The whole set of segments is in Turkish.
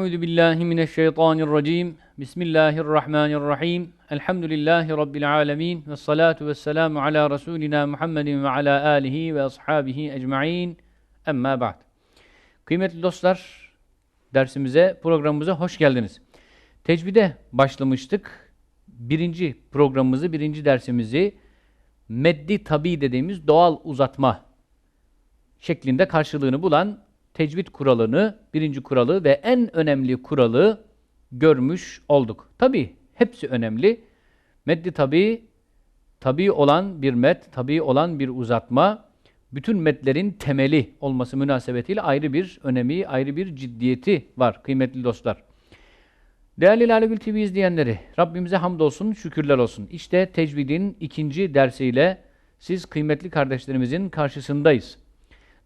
Euzu billahi mineşşeytanirracim. Bismillahirrahmanirrahim. Elhamdülillahi rabbil alamin ve salatu vesselamu ala resulina Muhammedin ve ala alihi ve ashabihi ecmaîn. Emma ba'd. Kıymetli dostlar, dersimize, programımıza hoş geldiniz. Tecvide başlamıştık. Birinci programımızı, birinci dersimizi meddi tabi dediğimiz doğal uzatma şeklinde karşılığını bulan tecvid kuralını, birinci kuralı ve en önemli kuralı görmüş olduk. Tabi hepsi önemli. Meddi tabi, tabi olan bir met, tabi olan bir uzatma, bütün metlerin temeli olması münasebetiyle ayrı bir önemi, ayrı bir ciddiyeti var kıymetli dostlar. Değerli Lale Gül TV izleyenleri, Rabbimize hamdolsun, şükürler olsun. İşte tecvidin ikinci dersiyle siz kıymetli kardeşlerimizin karşısındayız.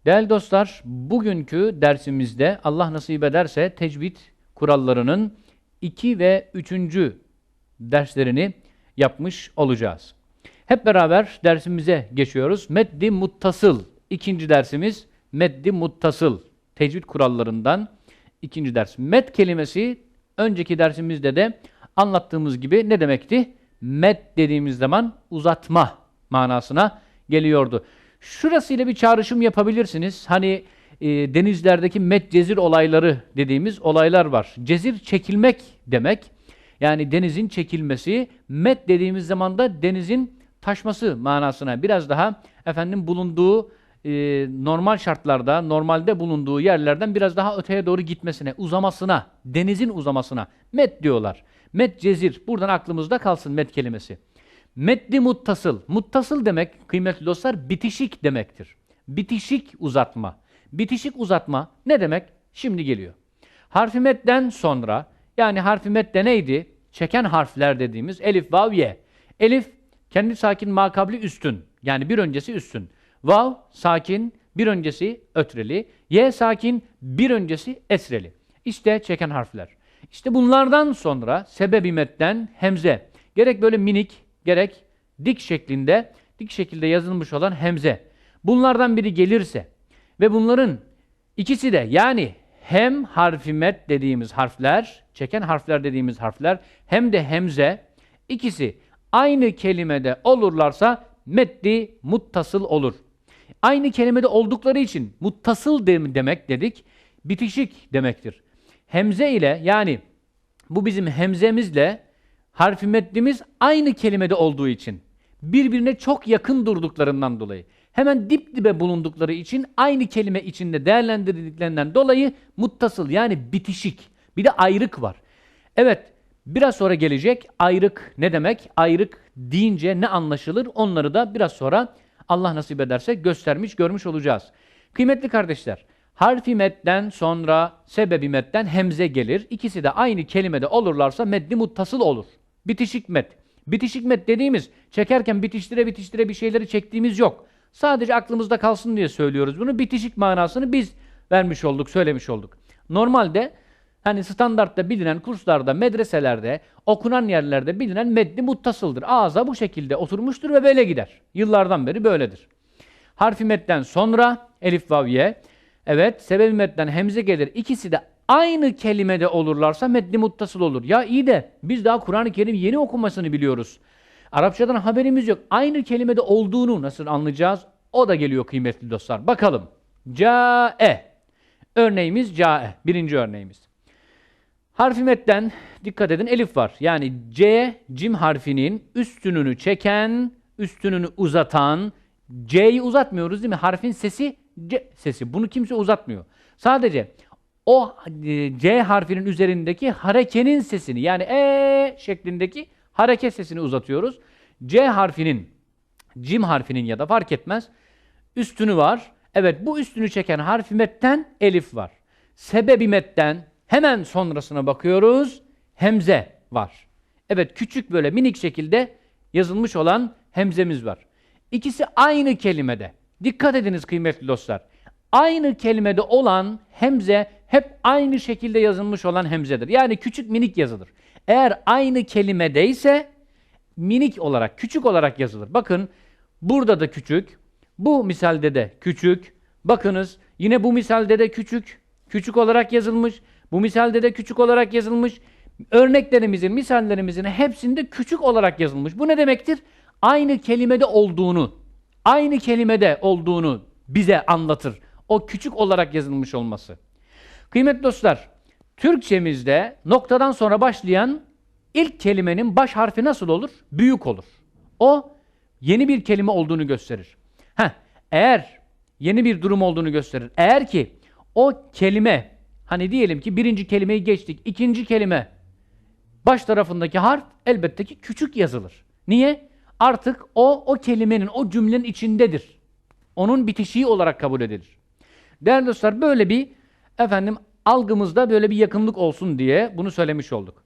Değerli dostlar, bugünkü dersimizde Allah nasip ederse tecvid kurallarının 2 ve 3. derslerini yapmış olacağız. Hep beraber dersimize geçiyoruz. Meddi muttasıl. İkinci dersimiz meddi muttasıl. Tecvid kurallarından ikinci ders. Med kelimesi önceki dersimizde de anlattığımız gibi ne demekti? Med dediğimiz zaman uzatma manasına geliyordu. Şurasıyla bir çağrışım yapabilirsiniz. Hani e, denizlerdeki met cezir olayları dediğimiz olaylar var. Cezir çekilmek demek. Yani denizin çekilmesi, met dediğimiz zaman da denizin taşması manasına biraz daha efendim bulunduğu e, normal şartlarda, normalde bulunduğu yerlerden biraz daha öteye doğru gitmesine, uzamasına, denizin uzamasına met diyorlar. Met cezir. Buradan aklımızda kalsın met kelimesi. Meddi muttasıl. Muttasıl demek kıymetli dostlar bitişik demektir. Bitişik uzatma. Bitişik uzatma ne demek? Şimdi geliyor. Harfi metten sonra yani harfi mette neydi? Çeken harfler dediğimiz elif, vav, ye. Elif kendi sakin makabli üstün. Yani bir öncesi üstün. Vav sakin bir öncesi ötreli. Ye sakin bir öncesi esreli. İşte çeken harfler. İşte bunlardan sonra sebebi metten hemze. Gerek böyle minik gerek dik şeklinde, dik şekilde yazılmış olan hemze. Bunlardan biri gelirse ve bunların ikisi de yani hem harfi met dediğimiz harfler, çeken harfler dediğimiz harfler hem de hemze ikisi aynı kelimede olurlarsa meddi muttasıl olur. Aynı kelimede oldukları için muttasıl demek dedik, bitişik demektir. Hemze ile yani bu bizim hemzemizle harfi meddimiz aynı kelimede olduğu için, birbirine çok yakın durduklarından dolayı, hemen dip dibe bulundukları için aynı kelime içinde değerlendirdiklerinden dolayı muttasıl yani bitişik. Bir de ayrık var. Evet, biraz sonra gelecek ayrık ne demek? Ayrık deyince ne anlaşılır? Onları da biraz sonra Allah nasip ederse göstermiş, görmüş olacağız. Kıymetli kardeşler, Harfi metten sonra sebebi metten hemze gelir. İkisi de aynı kelimede olurlarsa meddi muttasıl olur. Bitişik met. Bitişik met dediğimiz çekerken bitiştire bitiştire bir şeyleri çektiğimiz yok. Sadece aklımızda kalsın diye söylüyoruz bunu. Bitişik manasını biz vermiş olduk, söylemiş olduk. Normalde hani standartta bilinen kurslarda, medreselerde, okunan yerlerde bilinen meddi muttasıldır. Ağza bu şekilde oturmuştur ve böyle gider. Yıllardan beri böyledir. Harfi metten sonra elif vav ye. Evet, sebebi metten hemze gelir. İkisi de aynı kelimede olurlarsa metni muttasıl olur. Ya iyi de biz daha Kur'an-ı Kerim yeni okumasını biliyoruz. Arapçadan haberimiz yok. Aynı kelimede olduğunu nasıl anlayacağız? O da geliyor kıymetli dostlar. Bakalım. Ca'e. Örneğimiz ca'e. Birinci örneğimiz. Harfi metten dikkat edin elif var. Yani C, cim harfinin üstününü çeken, üstününü uzatan, C'yi uzatmıyoruz değil mi? Harfin sesi C sesi. Bunu kimse uzatmıyor. Sadece o e, C harfinin üzerindeki harekenin sesini yani E şeklindeki hareket sesini uzatıyoruz. C harfinin, cim harfinin ya da fark etmez üstünü var. Evet bu üstünü çeken harfi metten elif var. Sebebi metten hemen sonrasına bakıyoruz. Hemze var. Evet küçük böyle minik şekilde yazılmış olan hemzemiz var. İkisi aynı kelimede. Dikkat ediniz kıymetli dostlar. Aynı kelimede olan hemze hep aynı şekilde yazılmış olan hemzedir. Yani küçük minik yazılır. Eğer aynı kelimedeyse minik olarak, küçük olarak yazılır. Bakın burada da küçük, bu misalde de küçük. Bakınız yine bu misalde de küçük, küçük olarak yazılmış. Bu misalde de küçük olarak yazılmış. Örneklerimizin, misallerimizin hepsinde küçük olarak yazılmış. Bu ne demektir? Aynı kelimede olduğunu, aynı kelimede olduğunu bize anlatır. O küçük olarak yazılmış olması. Kıymetli dostlar, Türkçemizde noktadan sonra başlayan ilk kelimenin baş harfi nasıl olur? Büyük olur. O yeni bir kelime olduğunu gösterir. Heh, eğer yeni bir durum olduğunu gösterir. Eğer ki o kelime, hani diyelim ki birinci kelimeyi geçtik, ikinci kelime baş tarafındaki harf elbette ki küçük yazılır. Niye? Artık o, o kelimenin, o cümlenin içindedir. Onun bitişiği olarak kabul edilir. Değerli dostlar böyle bir efendim algımızda böyle bir yakınlık olsun diye bunu söylemiş olduk.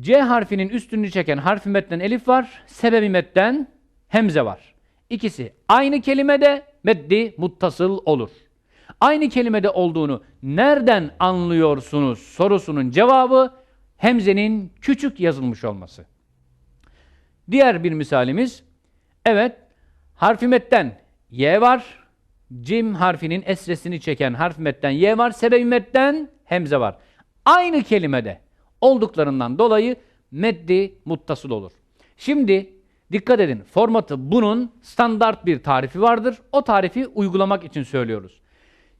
C harfinin üstünü çeken harfi metten elif var, sebebi metten hemze var. İkisi aynı kelimede meddi muttasıl olur. Aynı kelimede olduğunu nereden anlıyorsunuz sorusunun cevabı hemzenin küçük yazılmış olması. Diğer bir misalimiz, evet harfi metten y var, cim harfinin esresini çeken harfi metten y var, sebebi metten hemze var. Aynı kelimede olduklarından dolayı meddi muttasıl olur. Şimdi dikkat edin formatı bunun standart bir tarifi vardır. O tarifi uygulamak için söylüyoruz.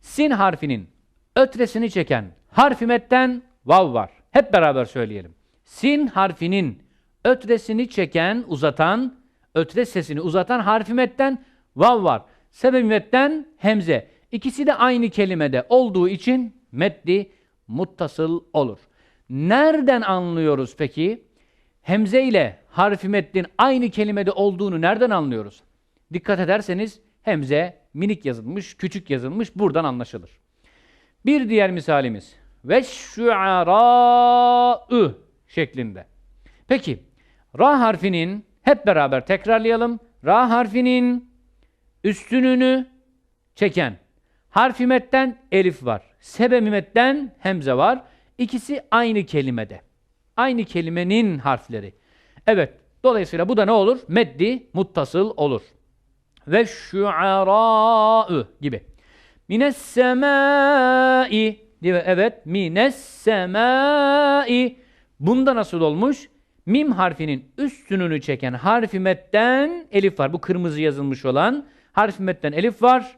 Sin harfinin ötresini çeken harfi metten vav var. Hep beraber söyleyelim. Sin harfinin ötresini çeken, uzatan, ötre sesini uzatan harfi metten vav var. Sebebi metten hemze. İkisi de aynı kelimede olduğu için meddi muttasıl olur. Nereden anlıyoruz peki? Hemze ile harfi meddin aynı kelimede olduğunu nereden anlıyoruz? Dikkat ederseniz hemze minik yazılmış, küçük yazılmış buradan anlaşılır. Bir diğer misalimiz ve şuara'ı şeklinde. Peki ra harfinin hep beraber tekrarlayalım. Ra harfinin üstününü çeken harfi metten elif var. Sebebi metten hemze var. İkisi aynı kelimede. Aynı kelimenin harfleri. Evet. Dolayısıyla bu da ne olur? Meddi muttasıl olur. Ve şuara'ı gibi. Mines semai diye evet mines semai bunda nasıl olmuş? Mim harfinin üstününü çeken harfi metten elif var. Bu kırmızı yazılmış olan harfi metten elif var.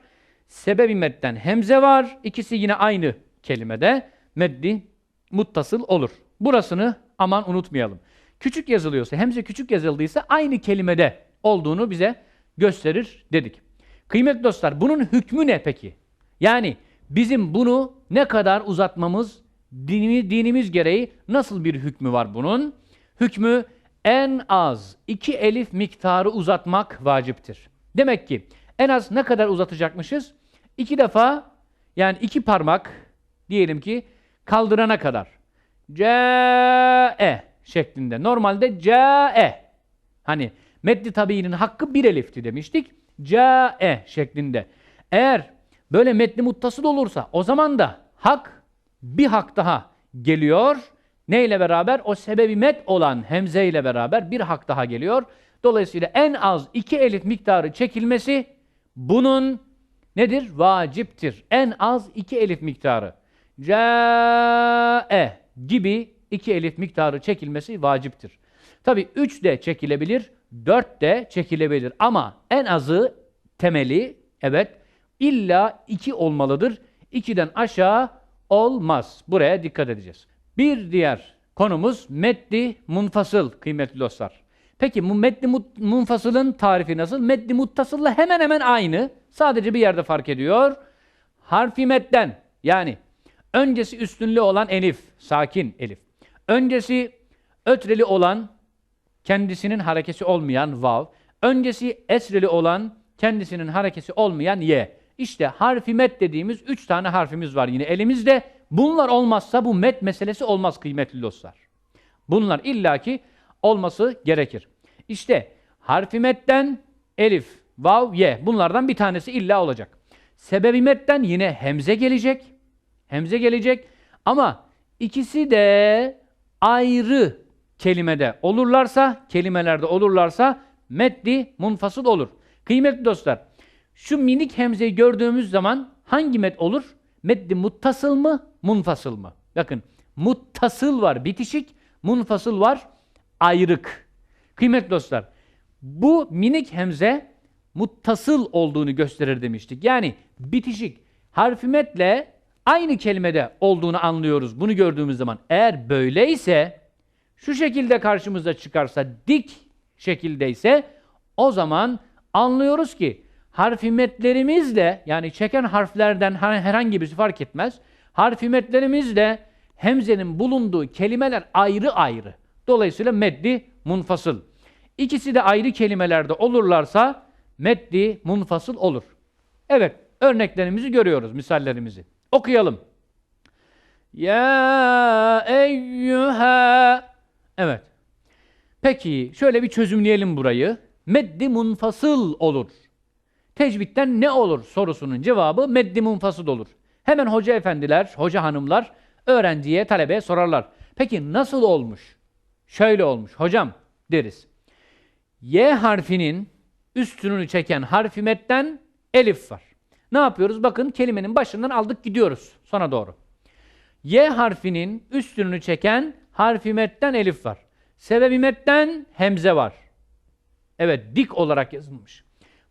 Sebebi metten hemze var. İkisi yine aynı kelimede meddi muttasıl olur. Burasını aman unutmayalım. Küçük yazılıyorsa, hemze küçük yazıldıysa aynı kelimede olduğunu bize gösterir dedik. Kıymetli dostlar bunun hükmü ne peki? Yani bizim bunu ne kadar uzatmamız, dinimiz, dinimiz gereği nasıl bir hükmü var bunun? Hükmü en az iki elif miktarı uzatmak vaciptir. Demek ki en az ne kadar uzatacakmışız? İki defa yani iki parmak diyelim ki kaldırana kadar. Ce şeklinde. Normalde ce Hani meddi tabiinin hakkı bir elifti demiştik. Ce şeklinde. Eğer böyle metni muttasıl olursa o zaman da hak bir hak daha geliyor. Ne ile beraber? O sebebi met olan hemze ile beraber bir hak daha geliyor. Dolayısıyla en az iki elif miktarı çekilmesi bunun nedir? Vaciptir. En az iki elif miktarı. Câe gibi iki elif miktarı çekilmesi vaciptir. Tabi üç de çekilebilir, dört de çekilebilir. Ama en azı temeli evet illa iki olmalıdır. İkiden aşağı olmaz. Buraya dikkat edeceğiz. Bir diğer konumuz meddi munfasıl kıymetli dostlar. Peki bu meddi munfasılın tarifi nasıl? Meddi muttasılla hemen hemen aynı. Sadece bir yerde fark ediyor. Harfi medden yani öncesi üstünlü olan elif, sakin elif. Öncesi ötreli olan kendisinin harekesi olmayan vav. Öncesi esreli olan kendisinin harekesi olmayan ye. İşte harfi met dediğimiz üç tane harfimiz var yine elimizde. Bunlar olmazsa bu met meselesi olmaz kıymetli dostlar. Bunlar illaki olması gerekir. İşte harfi metten elif, vav, ye. Bunlardan bir tanesi illa olacak. Sebebi metten yine hemze gelecek. Hemze gelecek. Ama ikisi de ayrı kelimede olurlarsa, kelimelerde olurlarsa meddi munfasıl olur. Kıymetli dostlar, şu minik hemzeyi gördüğümüz zaman hangi met olur? Meddi muttasıl mı, munfasıl mı? Bakın muttasıl var bitişik, munfasıl var ayrık. Kıymetli dostlar bu minik hemze muttasıl olduğunu gösterir demiştik. Yani bitişik harfimetle aynı kelimede olduğunu anlıyoruz bunu gördüğümüz zaman. Eğer böyleyse şu şekilde karşımıza çıkarsa dik şekildeyse o zaman anlıyoruz ki harfimetlerimizle yani çeken harflerden herhangi birisi fark etmez. Harfimetlerimizle hemzenin bulunduğu kelimeler ayrı ayrı. Dolayısıyla meddi munfasıl. İkisi de ayrı kelimelerde olurlarsa meddi munfasıl olur. Evet, örneklerimizi görüyoruz, misallerimizi. Okuyalım. Ya eyyüha. Evet. Peki, şöyle bir çözümleyelim burayı. Meddi munfasıl olur. Tecvitten ne olur sorusunun cevabı meddi munfasıl olur. Hemen hoca efendiler, hoca hanımlar öğrenciye, talebeye sorarlar. Peki nasıl olmuş? Şöyle olmuş. Hocam deriz. Y harfinin üstününü çeken harfimetten elif var. Ne yapıyoruz? Bakın kelimenin başından aldık gidiyoruz sona doğru. Y harfinin üstününü çeken harfimetten elif var. Sebebimetten hemze var. Evet dik olarak yazılmış.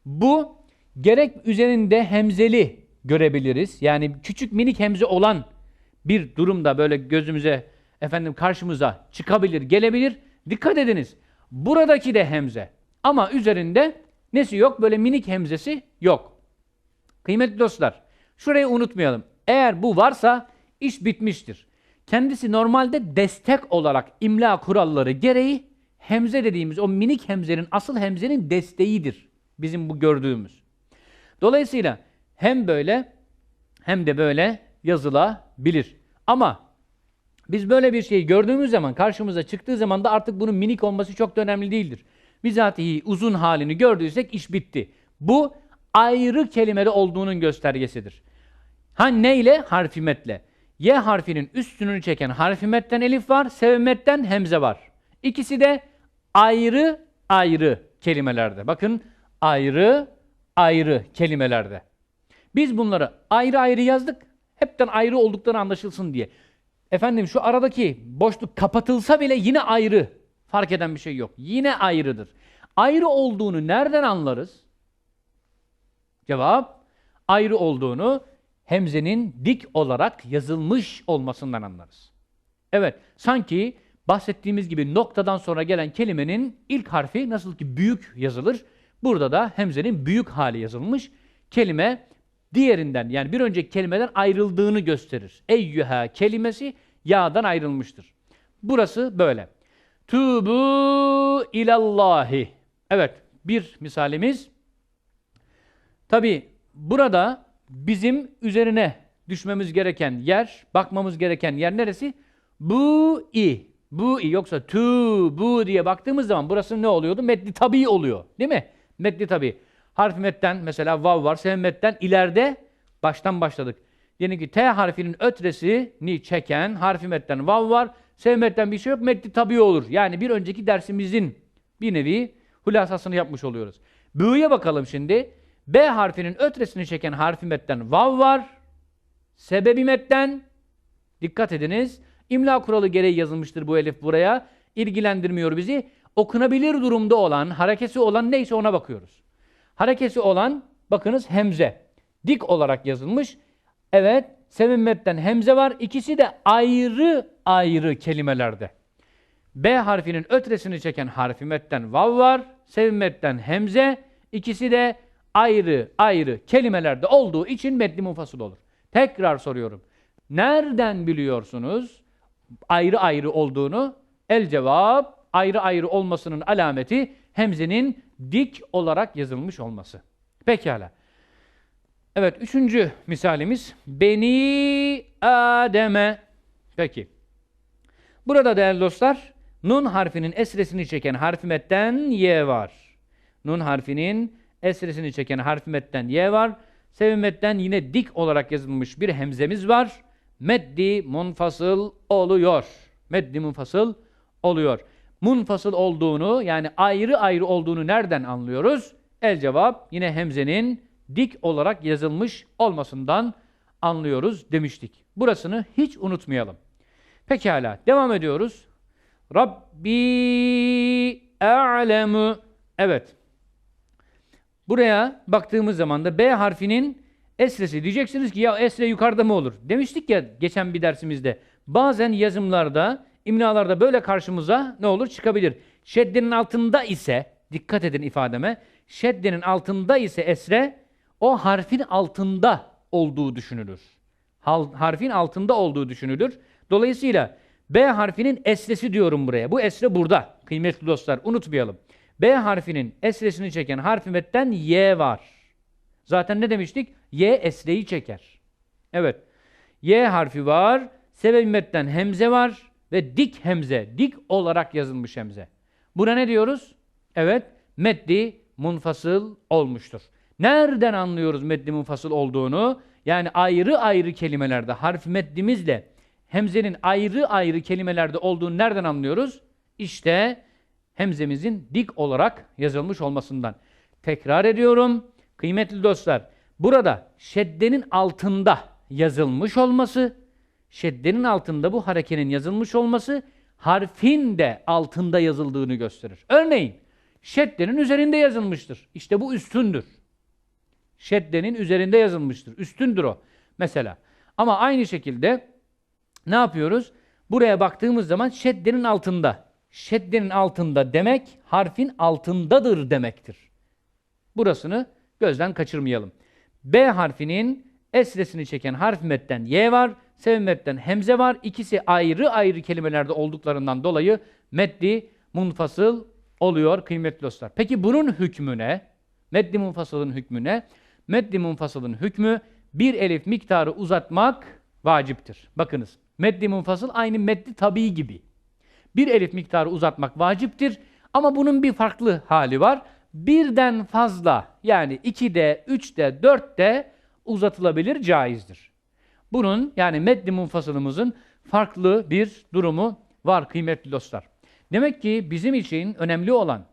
Bu gerek üzerinde hemzeli görebiliriz. Yani küçük minik hemze olan bir durumda böyle gözümüze efendim karşımıza çıkabilir, gelebilir. Dikkat ediniz. Buradaki de hemze. Ama üzerinde nesi yok? Böyle minik hemzesi yok. Kıymetli dostlar, şurayı unutmayalım. Eğer bu varsa iş bitmiştir. Kendisi normalde destek olarak imla kuralları gereği hemze dediğimiz o minik hemzenin asıl hemzenin desteğidir. Bizim bu gördüğümüz. Dolayısıyla hem böyle hem de böyle yazılabilir. Ama biz böyle bir şeyi gördüğümüz zaman, karşımıza çıktığı zaman da artık bunun minik olması çok da önemli değildir. Bizatihi uzun halini gördüysek iş bitti. Bu ayrı kelimeli olduğunun göstergesidir. Ha neyle? Harfimetle. Y harfinin üstünü çeken harfimetten elif var, sevmetten hemze var. İkisi de ayrı ayrı kelimelerde. Bakın ayrı ayrı kelimelerde. Biz bunları ayrı ayrı yazdık. Hepten ayrı oldukları anlaşılsın diye. Efendim şu aradaki boşluk kapatılsa bile yine ayrı. Fark eden bir şey yok. Yine ayrıdır. Ayrı olduğunu nereden anlarız? Cevap ayrı olduğunu hemzenin dik olarak yazılmış olmasından anlarız. Evet, sanki bahsettiğimiz gibi noktadan sonra gelen kelimenin ilk harfi nasıl ki büyük yazılır, burada da hemzenin büyük hali yazılmış. Kelime diğerinden yani bir önceki kelimeden ayrıldığını gösterir. Eyyüha kelimesi yağdan ayrılmıştır. Burası böyle. Tubu ilallahi. Evet, bir misalimiz. Tabi burada bizim üzerine düşmemiz gereken yer, bakmamız gereken yer neresi? Bu i. Bu i yoksa tu bu diye baktığımız zaman burası ne oluyordu? Metni tabi oluyor. Değil mi? Metni tabi. Harf metten mesela vav var. Sevmetten ileride baştan başladık. Diyelim ki T harfinin ötresini çeken harfi metten vav var. Sevmetten bir şey yok. Metni tabi olur. Yani bir önceki dersimizin bir nevi hulasasını yapmış oluyoruz. Bü'ye bakalım şimdi. B harfinin ötresini çeken harfi metten vav var. Sebebi metten dikkat ediniz. İmla kuralı gereği yazılmıştır bu elif buraya. İlgilendirmiyor bizi. Okunabilir durumda olan, harekesi olan neyse ona bakıyoruz. Harekesi olan bakınız hemze. Dik olarak yazılmış. Evet, sevinmetten hemze var. İkisi de ayrı ayrı kelimelerde. B harfinin ötresini çeken harfi metten vav var. Sevinmetten hemze. İkisi de ayrı ayrı kelimelerde olduğu için metni munfasıl olur. Tekrar soruyorum. Nereden biliyorsunuz ayrı ayrı olduğunu? El cevap ayrı ayrı olmasının alameti hemzenin dik olarak yazılmış olması. Pekala. Evet, üçüncü misalimiz Beni Adem'e. Peki. Burada değerli dostlar, nun harfinin esresini çeken harfimetten y var. Nun harfinin esresini çeken harfimetten y var. Sevimetten yine dik olarak yazılmış bir hemzemiz var. Meddi munfasıl oluyor. Meddi munfasıl oluyor. Munfasıl olduğunu yani ayrı ayrı olduğunu nereden anlıyoruz? El cevap yine hemzenin dik olarak yazılmış olmasından anlıyoruz demiştik. Burasını hiç unutmayalım. Pekala. Devam ediyoruz. Rabbi a'lemu. Evet. Buraya baktığımız zaman da B harfinin esresi. Diyeceksiniz ki ya esre yukarıda mı olur? Demiştik ya geçen bir dersimizde. Bazen yazımlarda, imlalarda böyle karşımıza ne olur? Çıkabilir. Şeddenin altında ise, dikkat edin ifademe, şeddenin altında ise esre, o harfin altında olduğu düşünülür. Harfin altında olduğu düşünülür. Dolayısıyla B harfinin esresi diyorum buraya. Bu esre burada kıymetli dostlar unutmayalım. B harfinin esresini çeken harfi metten Y var. Zaten ne demiştik? Y esreyi çeker. Evet. Y harfi var. Sebep metten hemze var. Ve dik hemze. Dik olarak yazılmış hemze. Buna ne diyoruz? Evet. Meddi munfasıl olmuştur. Nereden anlıyoruz meddi munfasıl olduğunu? Yani ayrı ayrı kelimelerde harf meddimizle hemzenin ayrı ayrı kelimelerde olduğunu nereden anlıyoruz? İşte hemzemizin dik olarak yazılmış olmasından. Tekrar ediyorum kıymetli dostlar. Burada şeddenin altında yazılmış olması, şeddenin altında bu harekenin yazılmış olması harfin de altında yazıldığını gösterir. Örneğin şeddenin üzerinde yazılmıştır. İşte bu üstündür. Şeddenin üzerinde yazılmıştır. Üstündür o. Mesela. Ama aynı şekilde ne yapıyoruz? Buraya baktığımız zaman şeddenin altında. Şeddenin altında demek harfin altındadır demektir. Burasını gözden kaçırmayalım. B harfinin esresini çeken harf metten Y var, sevim metten hemze var. İkisi ayrı ayrı kelimelerde olduklarından dolayı meddi munfasıl oluyor kıymetli dostlar. Peki bunun hükmü ne? Meddi munfasılın hükmü ne? Meddi munfasılın hükmü bir elif miktarı uzatmak vaciptir. Bakınız meddi munfasıl aynı meddi tabii gibi. Bir elif miktarı uzatmak vaciptir ama bunun bir farklı hali var. Birden fazla yani 2'de, 3'de, 4'de uzatılabilir caizdir. Bunun yani meddi munfasılımızın farklı bir durumu var kıymetli dostlar. Demek ki bizim için önemli olan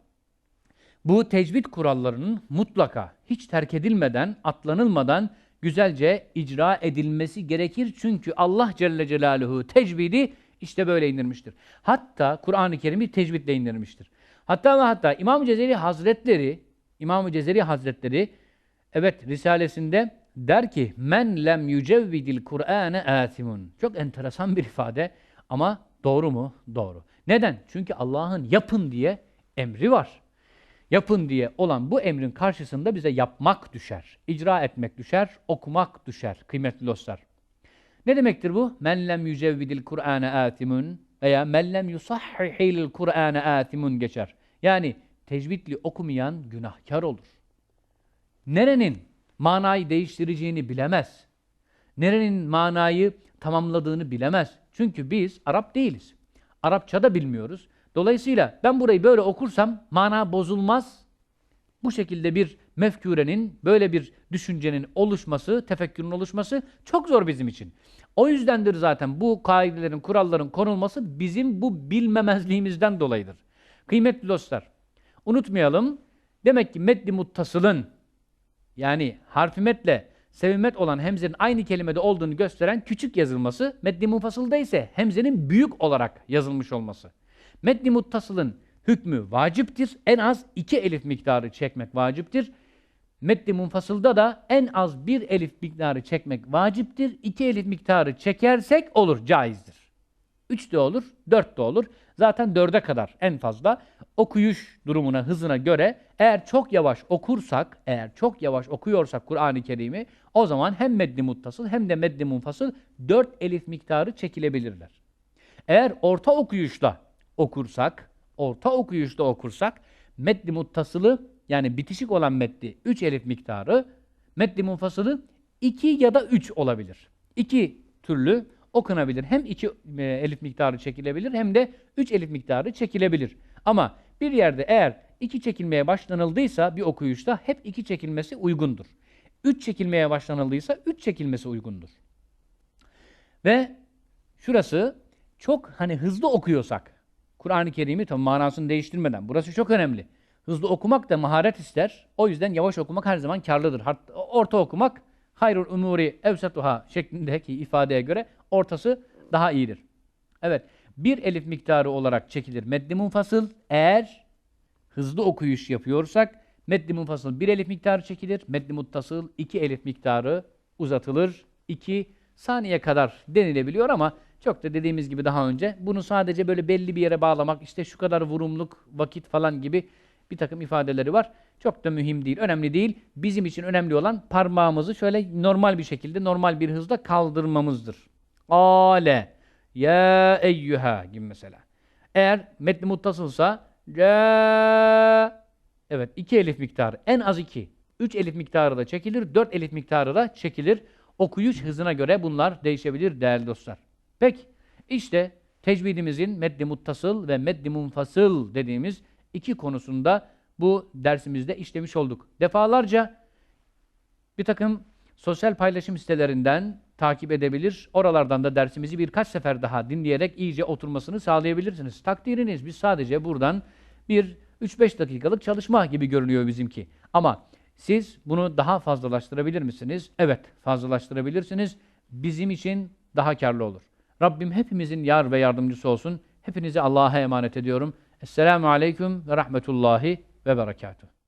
bu tecvid kurallarının mutlaka hiç terk edilmeden, atlanılmadan güzelce icra edilmesi gerekir. Çünkü Allah Celle Celaluhu tecvidi işte böyle indirmiştir. Hatta Kur'an-ı Kerim'i tecvidle indirmiştir. Hatta ve hatta İmam-ı Cezeri Hazretleri, İmam-ı Cezeri Hazretleri evet Risalesinde der ki men lem yücevvidil Kur'ane atimun. Çok enteresan bir ifade ama doğru mu? Doğru. Neden? Çünkü Allah'ın yapın diye emri var. Yapın diye olan bu emrin karşısında bize yapmak düşer, icra etmek düşer, okumak düşer kıymetli dostlar. Ne demektir bu? Men lem yücevvidil Kur'ane atimun veya men lem yusahhihil Kur'ane atimun geçer. Yani tecvidli okumayan günahkar olur. Nerenin manayı değiştireceğini bilemez. Nerenin manayı tamamladığını bilemez. Çünkü biz Arap değiliz. Arapça da bilmiyoruz. Dolayısıyla ben burayı böyle okursam mana bozulmaz. Bu şekilde bir mefkurenin, böyle bir düşüncenin oluşması, tefekkürün oluşması çok zor bizim için. O yüzdendir zaten bu kaidelerin, kuralların konulması bizim bu bilmemezliğimizden dolayıdır. Kıymetli dostlar, unutmayalım. Demek ki meddi muttasılın yani harfi metle sevimet olan hemzenin aynı kelimede olduğunu gösteren küçük yazılması, meddi munfasılda ise hemzenin büyük olarak yazılmış olması. Meddi muttasılın hükmü vaciptir. En az iki elif miktarı çekmek vaciptir. Meddi munfasılda da en az bir elif miktarı çekmek vaciptir. İki elif miktarı çekersek olur, caizdir. Üç de olur, dört de olur. Zaten dörde kadar en fazla okuyuş durumuna, hızına göre eğer çok yavaş okursak, eğer çok yavaş okuyorsak Kur'an-ı Kerim'i o zaman hem meddi muttasıl hem de meddi munfasıl dört elif miktarı çekilebilirler. Eğer orta okuyuşla okursak, orta okuyuşta okursak meddi muttasılı yani bitişik olan meddi 3 elif miktarı, meddi munfasılı 2 ya da 3 olabilir. İki türlü okunabilir. Hem 2 e, elif miktarı çekilebilir hem de 3 elif miktarı çekilebilir. Ama bir yerde eğer 2 çekilmeye başlanıldıysa bir okuyuşta hep 2 çekilmesi uygundur. 3 çekilmeye başlanıldıysa 3 çekilmesi uygundur. Ve şurası çok hani hızlı okuyorsak Kur'an-ı Kerim'i tabi manasını değiştirmeden. Burası çok önemli. Hızlı okumak da maharet ister. O yüzden yavaş okumak her zaman karlıdır. Orta okumak hayrul umuri evsetuha şeklindeki ifadeye göre ortası daha iyidir. Evet. Bir elif miktarı olarak çekilir meddi munfasıl. Eğer hızlı okuyuş yapıyorsak meddi munfasıl bir elif miktarı çekilir. Meddi muttasıl iki elif miktarı uzatılır. 2 saniye kadar denilebiliyor ama çok da dediğimiz gibi daha önce bunu sadece böyle belli bir yere bağlamak işte şu kadar vurumluk vakit falan gibi bir takım ifadeleri var. Çok da mühim değil, önemli değil. Bizim için önemli olan parmağımızı şöyle normal bir şekilde, normal bir hızla kaldırmamızdır. Ale, ya eyyüha gibi mesela. Eğer metni muttasılsa ya Evet, iki elif miktarı. En az iki. Üç elif miktarı da çekilir, dört elif miktarı da çekilir. Okuyuş hızına göre bunlar değişebilir değerli dostlar. Peki, işte tecvidimizin meddi muttasıl ve meddi munfasıl dediğimiz iki konusunda bu dersimizde işlemiş olduk. Defalarca bir takım sosyal paylaşım sitelerinden takip edebilir. Oralardan da dersimizi birkaç sefer daha dinleyerek iyice oturmasını sağlayabilirsiniz. Takdiriniz biz sadece buradan bir 3-5 dakikalık çalışma gibi görünüyor bizimki. Ama siz bunu daha fazlalaştırabilir misiniz? Evet, fazlalaştırabilirsiniz. Bizim için daha karlı olur. Rabbim hepimizin yar ve yardımcısı olsun. Hepinizi Allah'a emanet ediyorum. Esselamu Aleyküm ve Rahmetullahi ve Berekatuhu.